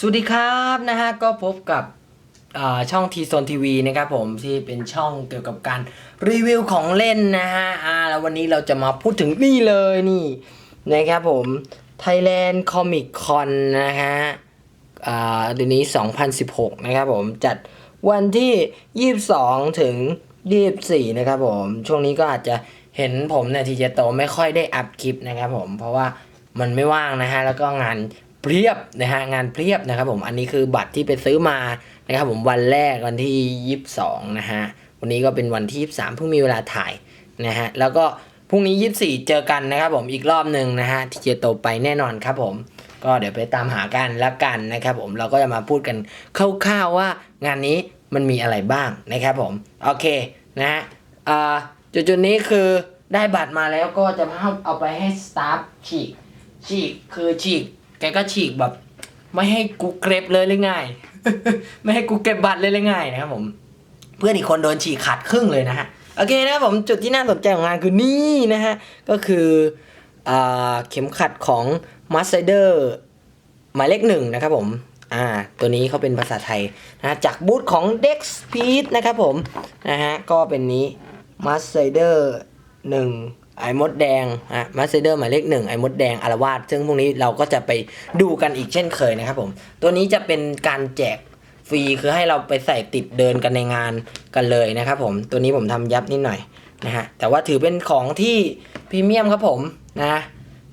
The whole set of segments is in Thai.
สวัสดีครับนะฮะก็พบกับช่องทีโซนทีวีนะครับผมที่เป็นช่องเกี่ยวกับการรีวิวของเล่นนะฮะอ่าแล้ววันนี้เราจะมาพูดถึงนี่เลยนี่นะครับผม Thailand Comic Con นะฮะอ่าเดือนนี้ 2016 นะครับผมจัดวันที่ 22 ถึง 24 นะครับผม ช่วงนี้ก็อาจจะเห็นผมเนี่ยทีเจโตไม่ค่อยได้อัพคลิปนะครับผมเพราะว่ามันไม่ว่างนะฮะแล้วก็งาน เพียบนะฮะงานเพียบนะครับผมอันนี้คือบัตรที่ไปซื้อมานะครับผมวันแรกวันที่ 22 นะฮะวันนี้ก็เป็นวันที่ 23 เพิ่งมีเวลาถ่ายนะฮะแล้วก็พรุ่งนี้ 24 เจอกันนะครับผมอีกรอบหนึ่งนะฮะทีเจโตไปแน่นอนครับผม ก็เดี๋ยวไปตามหากันละกันนะครับผมเราก็จะมาพูดกันคร่าวๆว่างานนี้มันมีอะไรบ้างนะครับผมโอเคนะฮะอ่าจุดจุดนี้คือได้บัตรมาแล้วก็จะเอาเอาไปให้สตาฟฉีกฉีกคือฉีก แกก็ฉีกแบบ ไม่ให้กูเก็บเลยเลยง่าย ไม่ให้กูเก็บบัตรเลยเลยง่ายนะครับผม เพื่อนอีกคนโดนฉีกขาดครึ่งเลยนะฮะโอเคนะครับผมจุดที่น่าสนใจของงานคือนี่นะฮะก็คืออเข็มขัดของ m a s เดอร์หมายเลขหนึ่งนะครับผมอ่าตัวนี้เขาเป็นภาษาไทยนะจากบูธของ Dex p e e d นะครับผมนะฮะก็เป็นนี้ m a s เดอร์หนึ่ง ไอ้มดแดงอะมาสเดอร์หมายเลขหนึ่งไอ้มดแดงอารวาสซึ่งพวกนี้เราก็จะไปดูกันอีกเช่นเคยนะครับผม ตัวนี้จะเป็นการแจกฟรีคือให้เราไปใส่ติดเดินกันในงานกันเลยนะครับผมตัวนี้ผมทำยับนิดหน่อยนะฮะแต่ว่าถือเป็นของที่พรีเมียมครับผมนะ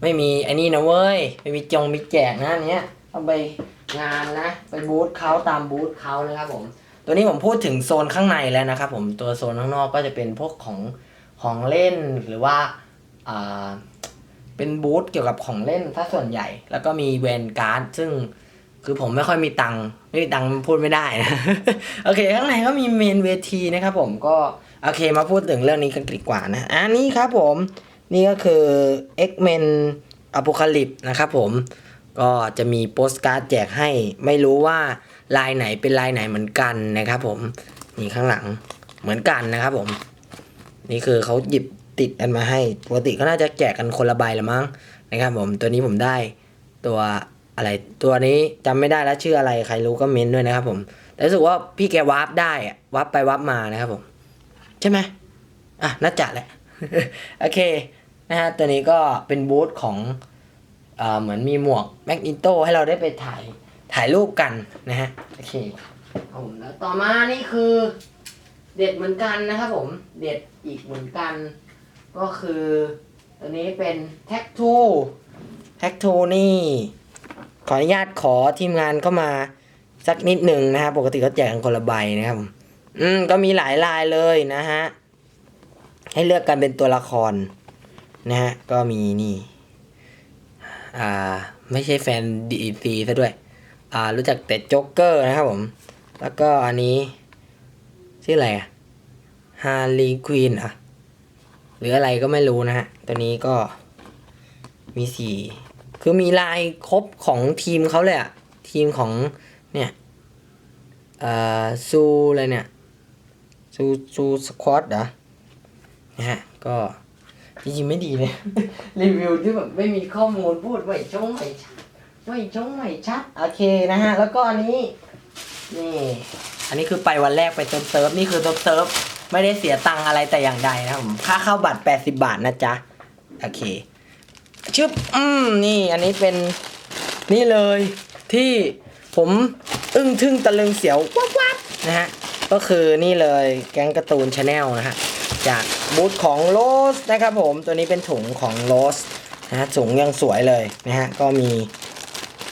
ไม่มีไอ้นี่นะเว้ยไม่มีจงมีแจกนะอันเนี้ยต้องไปงานนะไปบูธเขาตามบูธเขานะครับผมตัวนี้ผมพูดถึงโซนข้างในแล้วนะครับผมตัวโซนข้างนอกก็จะเป็นพวกของ ของเล่นหรือว่าเป็นบูธเกี่ยวกับของเล่นถ้าส่วนใหญ่ แล้วก็มีแวนการ์ดซึ่งคือผมไม่ค่อยมีตังค์ไม่มีตังค์พูดไม่ได้นะ โอเค ข้างในก็มีเมนเวทีนะครับผมก็โอเคมาพูดถึงเรื่องนี้กันดีกว่านะอันนี้ครับผมนี่ก็คือ X-Men Apocalypse นะครับผมก็จะมีโปสการ์ดแจกให้ไม่รู้ว่าลายไหนเป็นลายไหนเหมือนกันนะครับผมนี่ข้างหลังเหมือนกันนะครับผม นี่คือเขาหยิบติดกันมาให้ปกติก็น่าจะแจกกันคนละใบละมั้งนะครับผมตัวนี้ผมได้ตัวอะไรตัวนี้จำไม่ได้แล้วชื่ออะไรใครรู้ก็เม้นด้วยนะครับ ผมแต่รู้สึกว่าพี่แกวาร์ปได้อะวาร์ปไปวาร์ปมานะครับผม ใช่ไหมอะน่าจะแหละโอเคนะฮะตัวนี้ก็เป็นบูธของเอ่อเหมือนมีหมวกแมกนิโตให้เราได้ไปถ่ายถ่ายรูปกันนะฮะโอเคผมแล้วต่อมานี่คือ เด็ดเหมือนกันนะครับผม เด็ดอีกเหมือนกัน ก็คือตัวนี้เป็นแท็กทูแท็กทูนี่ ขออนุญาตขอทีมงานเข้ามาสักนิดหนึ่งนะครับ ปกติเขาแจกกันคนละใบนะครับอืมก็มีหลายลายเลยนะฮะ ให้เลือกกันเป็นตัวละคร นะฮะ ก็มีนี่ อ่า ไม่ใช่แฟนดีซีซะด้วย อ่า รู้จักแต่โจ๊กเกอร์นะครับผม แล้วก็อันนี้ ชื่ออะไรอะฮาร์ลีควีนอะหรืออะไรก็ไม่รู้นะฮะ ตัวนี้ก็มีสีคือมีลายครบของทีมเขาเลยอะทีมของเนี่ยเอ่อซูอะไรเนี่ยซูซูสควอตเหรอนะฮะก็จริงๆไม่ดีเลย รีวิวที่แบบไม่มีข้อมูลพูดไม่ชงไม่ชัดไม่ชงไม่ชัด โอเคนะฮะ แล้วก็อันนี้ นี่ อันนี้คือไปวันแรกไปเซิร์ฟเซิร์ฟนี่คือเซิร์ฟเซิร์ฟไม่ได้เสียตังอะไรแต่อย่างใดนะครับผมค่าเข้าบัตร 80 บาทนะจ๊ะ โอเค ชึบ อืม นี่ อันนี้เป็นนี่เลยที่ผมอึ้งทึ่งตะลึงเสียววับวับนะฮะ ก็คือนี่เลยแก๊งการ์ตูนชาแนลนะฮะ จากบูธของโ o สนะครับผม ตัวนี้เป็นถุงของโ o สนะฮะถุงยังสวยเลยนะฮะ ก็มี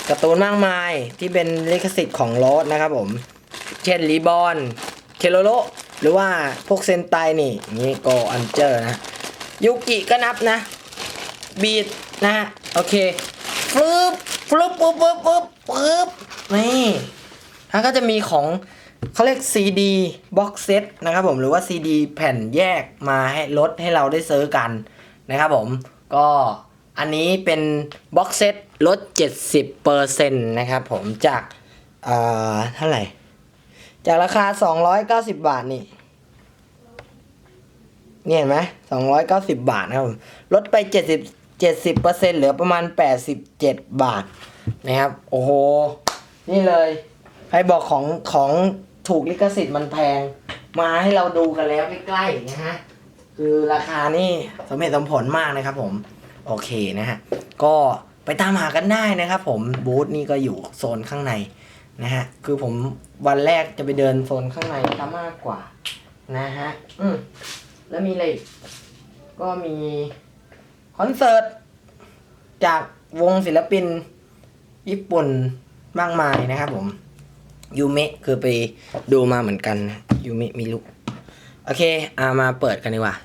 การ์ตูนมากมายที่เป็นลิขสิทธิ์ของโ o สนะครับผม เช่นรีบอนเคโลโลหรือว่าพวกเซนไตนี่นี่โกอันเจอร์นะยุกิก็นับนะ บีดนะฮะโอเคฟึบฟึบปุ๊บปุ๊บปุ๊บปุ๊บนี่แล้วก็จะมีของเขาเรียก CD box set นะครับผมหรือว่า CD แผ่นแยกมาให้ลดให้เราได้ซื้อกันนะครับผมก็อันนี้เป็น box set ลด 70%นะครับผมจากอ่าเท่าไหร่ จากราคา 290 บาทนี่นี่เห็นไหมสองร้อยเก้าสิบบาทนะครับลดไปเจ็ดสิบเจ็ดสิบเปอร์เซ็นต์เหลือประมาณแปดสิบเจ็ดบาทนะครับ โอ้โห นี่เลยใครบอกของของถูกลิขสิทธิ์มันแพง มาให้เราดูกันแล้วใกล้ๆนะฮะ คือราคานี่สมเหตุสมผลมากนะครับผม โอเคนะฮะ ก็ไปตามหากันได้นะครับผมบูธนี่ก็อยู่โซนข้างใน นะฮะ คือผมวันแรกจะไปเดินโซนข้างในซะมากกว่า นะฮะ อืมแล้วมีอะไรกก็มีคอนเสิร์ต จากวงศิลปิน ญี่ปุ่นมากมายนะครับผม ยูเมะคือไปดูมาเหมือนกันนะยูเมะมิลุโอเคอามาเปิดกันดีกว่า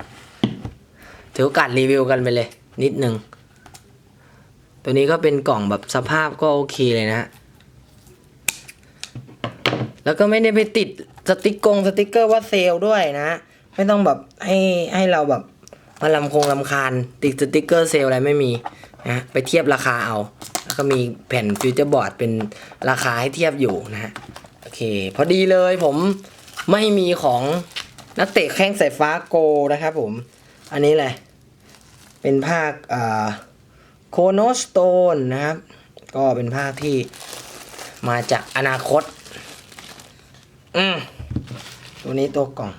ถือโอกาสรีวิวกันไปเลย นิดนึง ตัวนี้ก็เป็นกล่องแบบสภาพก็โอเคเลยนะฮะ แล้วก็ไม่ได้ไปติดสติกกงสติกเกอร์ว่าเซลล์ด้วยนะ ไม่ต้องแบบให้ให้เราแบบมาลำคงลำคาญติดสติกเกอร์เซลอะไรไม่มีนะไปเทียบราคาเอา แล้วก็มีแผ่นฟิวเจอร์บอร์ดเป็นราคาให้เทียบอยู่นะฮะโอเค พอดีเลยผมไม่มีของนักเตะแข้งสายฟ้าโกนะครับผม อันนี้แหละ เป็นภาคอโคโนสโตนนะครับ ก็เป็นภาคที่มาจากอนาคต อืมตัวนี้ตัวกล่อง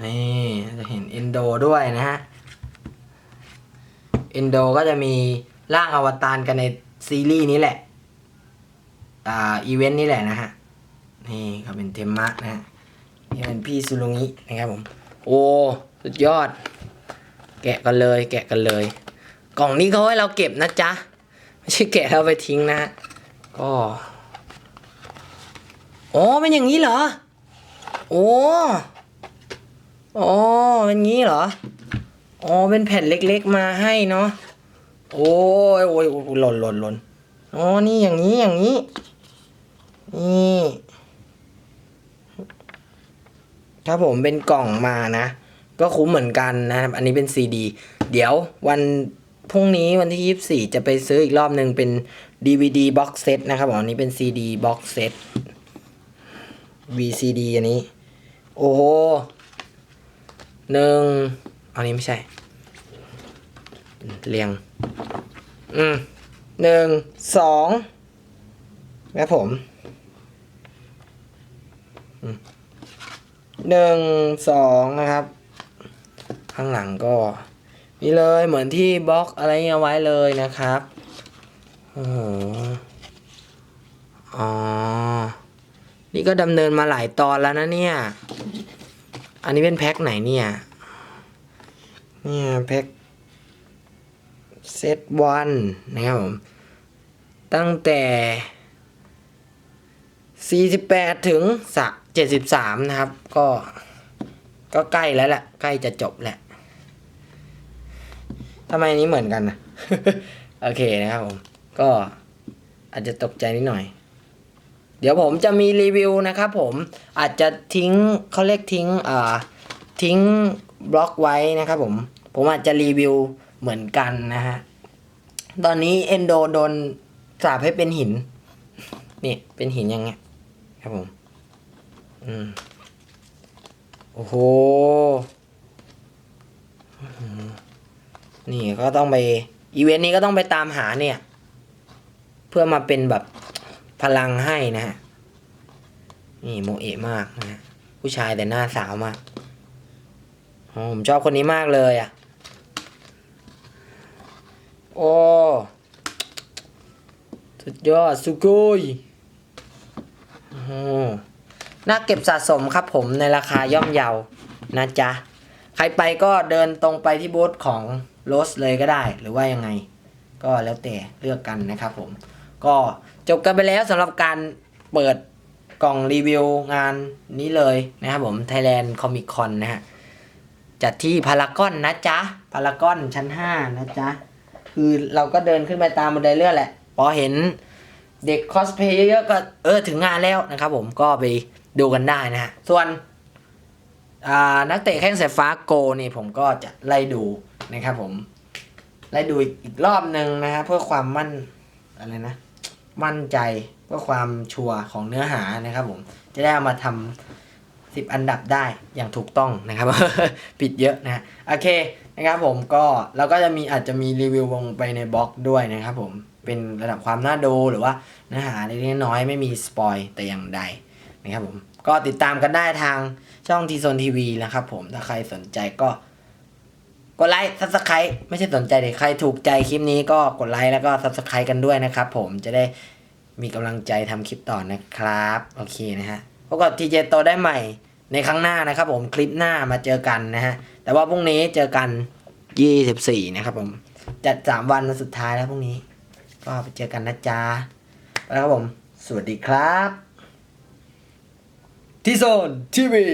นี่จะเห็นเอนโดด้วยนะฮะเอนโดก็จะมีร่างอวตารกันในซีรีส์นี้แหละ อ่า อีเวนต์นี้แหละนะฮะ นี่ก็เป็นเทมมะนะฮะ นี่เป็นพี่ซูรุงินะครับผม โอ้ สุดยอด แกะกันเลย แกะกันเลย กล่องนี้เขาให้เราเก็บนะจ๊ะ ไม่ใช่แกะเอาไปทิ้งนะ ก็อ๋อเป็นอย่างนี้เหรอ โอ้อ๋อเป็นงี้เหรออ๋อเป็นแผ่นเล็กๆมาให้เนาะโอ้ยโอ้ยหล่นหล่นหล่นอ๋อนี่อย่างนี้อย่างนี้ นี่ถ้าผมเป็นกล่องมานะ ก็คุ้มเหมือนกันนะครับ อันนี้เป็นซีดี เดี๋ยววันพรุ่งนี้วันที่24จะไปซื้ออีกรอบหนึ่งเป็น DVD box set นะครับผมอันนี้เป็น CD box set VCD อันนี้ โอ้โหหนึ่งอันนี้ไม่ใช่ เรียง อืมหนึ่งสองครับผมหนึ่งสองนะครับ ข้างหลังก็นี่เลยเหมือนที่บล็อกอะไรเงี้ยไว้เลยนะครับ โอ้โหอ๋อ นี่ก็ดำเนินมาหลายตอนแล้วนะเนี่ย อันนี้เป็นแพ็คไหนเนี่ย เนี่ยแพ็คเซตวันนะครับผม ตั้งแต่ 48 ถึงสะ73 นะครับ ก็ ก็ใกล้แล้วแหละ ใกล้จะจบแหละทำไมอันนี้เหมือนกันนะ โอเคนะครับผม ก็อาจจะตกใจนิดหน่อย เดี๋ยวผมจะมีรีวิวนะครับผมอาจจะทิ้งเขาเรียกทิ้งอ่าทิ้งบล็อกไว้นะครับผม ผมอาจจะรีวิวเหมือนกันนะฮะ ตอนนี้เอนโดโดนสาบให้เป็นหิน นี่เป็นหินยังไงครับผม อืม โอ้โห นี่ก็ต้องไป อีเวนต์นี้ก็ต้องไปตามหาเนี่ย เพื่อมาเป็นแบบพลังให้นะฮะ นี่โมเอะมากนะฮะผู้ชายแต่หน้าสาวมากอ๋อผมชอบคนนี้มากเลยอะ โอ้ สุดยอด สุโกยโอ้หน่าเก็บสะสมครับผมในราคาย่อมเยานะจ๊ะ ใครไปก็เดินตรงไปที่บูธของโรสเลยก็ได้ หรือว่ายังไง ก็แล้วแต่เลือกกันนะครับผม ก็จบกันไปแล้วสำหรับการเปิดกล่องรีวิวงานนี้เลยนะครับผม Thailand Comic Con นะฮะ จัดที่พารากอนนะจ๊ะพารากอนชั้น 5 นะจ๊ะ คือเราก็เดินขึ้นไปตามบันไดเลื่อนแหละ พอเห็นเด็กคอสเพย์เยอะๆก็เออถึงงานแล้วนะครับผมก็ไปดูกันได้นะฮะ ส่วนนักเตะแข้งสายฟ้าโกนี่ผมก็จะไล่ดูนะครับผม ไล่ดูอีกรอบหนึ่งนะฮะเพื่อความมั่นอะไรนะ มั่นใจเพื่อความชัวร์ของเนื้อหานะครับผมจะได้เอามาทำสิบอันดับได้อย่างถูกต้องนะครับ ผิดเยอะนะโอเคนะครับผมก็แล้วก็จะมีอาจจะมีรีวิวลงไปในบล็อกด้วยนะครับผมเป็นระดับความน่าดูหรือว่าเนื้อหาเล็กน้อยไม่มีสปอยแต่อย่างใดนะครับผมก็ติดตามกันได้ทางช่องทีโซนทีวีนะครับผมถ้าใครสนใจก็ กดไลค์ซับสไครต์ไม่ใช่สนใจเลยใครถูกใจคลิปนี้ก็กดไลค์แล้วก็ซับสไครต์กันด้วยนะครับ ผมจะได้มีกำลังใจทำคลิปต่อนะครับ โอเคนะฮะพบกับทีเจโตได้ใหม่ในครั้งหน้านะครับ ผมคลิปหน้ามาเจอกันนะฮะแต่ว่าพรุ่งนี้เจอกัน 24 นะครับ ผมจัด 3 วันวันสุดท้ายแล้วพรุ่งนี้ ก็ไปเจอกันนะจ๊ะไปแล้วครับผม สวัสดีครับ ที่โซนทีวี